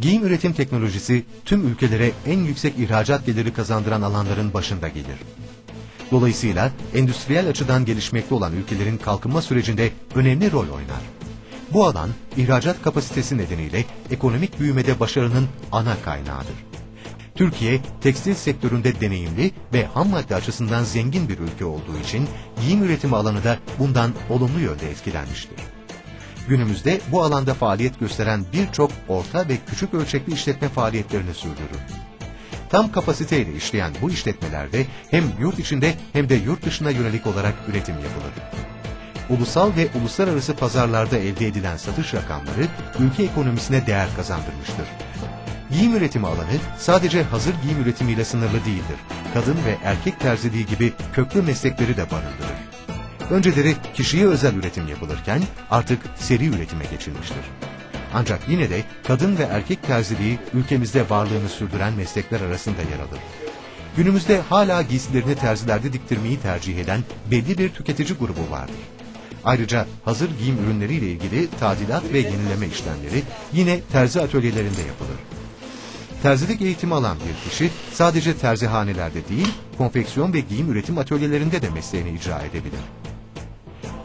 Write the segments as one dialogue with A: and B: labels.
A: Giyim üretim teknolojisi tüm ülkelere en yüksek ihracat geliri kazandıran alanların başında gelir. Dolayısıyla endüstriyel açıdan gelişmekte olan ülkelerin kalkınma sürecinde önemli rol oynar. Bu alan ihracat kapasitesi nedeniyle ekonomik büyümede başarının ana kaynağıdır. Türkiye, tekstil sektöründe deneyimli ve ham madde açısından zengin bir ülke olduğu için giyim üretimi alanı da bundan olumlu yönde etkilenmiştir. Günümüzde bu alanda faaliyet gösteren birçok orta ve küçük ölçekli işletme faaliyetlerini sürdürür. Tam kapasiteyle işleyen bu işletmelerde hem yurt içinde hem de yurt dışına yönelik olarak üretim yapılır. Ulusal ve uluslararası pazarlarda elde edilen satış rakamları ülke ekonomisine değer kazandırmıştır. Giyim üretimi alanı sadece hazır giyim üretimiyle sınırlı değildir. Kadın ve erkek terziliği gibi köklü meslekleri de barındırır. Önceleri kişiye özel üretim yapılırken artık seri üretime geçilmiştir. Ancak yine de kadın ve erkek terziliği ülkemizde varlığını sürdüren meslekler arasında yer alır. Günümüzde hala giysilerini terzilerde diktirmeyi tercih eden belli bir tüketici grubu vardır. Ayrıca hazır giyim ürünleriyle ilgili tadilat ve yenileme işlemleri yine terzi atölyelerinde yapılır. Terzilik eğitimi alan bir kişi sadece terzihanelerde değil, konfeksiyon ve giyim üretim atölyelerinde de mesleğini icra edebilir.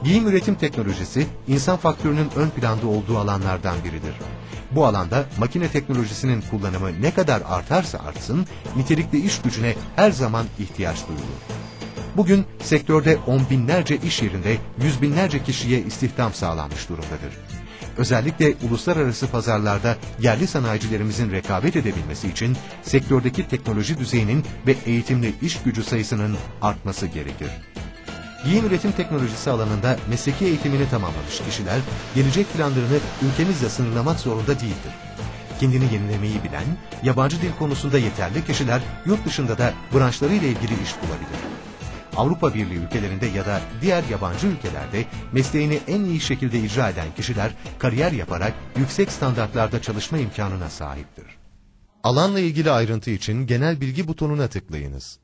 A: Giyim üretim teknolojisi insan faktörünün ön planda olduğu alanlardan biridir. Bu alanda makine teknolojisinin kullanımı ne kadar artarsa artsın, nitelikli iş gücüne her zaman ihtiyaç duyulur. Bugün sektörde on binlerce iş yerinde yüz binlerce kişiye istihdam sağlanmış durumdadır. Özellikle uluslararası pazarlarda yerli sanayicilerimizin rekabet edebilmesi için sektördeki teknoloji düzeyinin ve eğitimli iş gücü sayısının artması gerekir. Giyim üretim teknolojisi alanında mesleki eğitimini tamamlamış kişiler gelecek planlarını ülkemizle sınırlamak zorunda değildir. Kendini yenilemeyi bilen, yabancı dil konusunda yeterli kişiler yurt dışında da branşlarıyla ilgili iş bulabilir. Avrupa Birliği ülkelerinde ya da diğer yabancı ülkelerde mesleğini en iyi şekilde icra eden kişiler kariyer yaparak yüksek standartlarda çalışma imkanına sahiptir. Alanla ilgili ayrıntı için genel bilgi butonuna tıklayınız.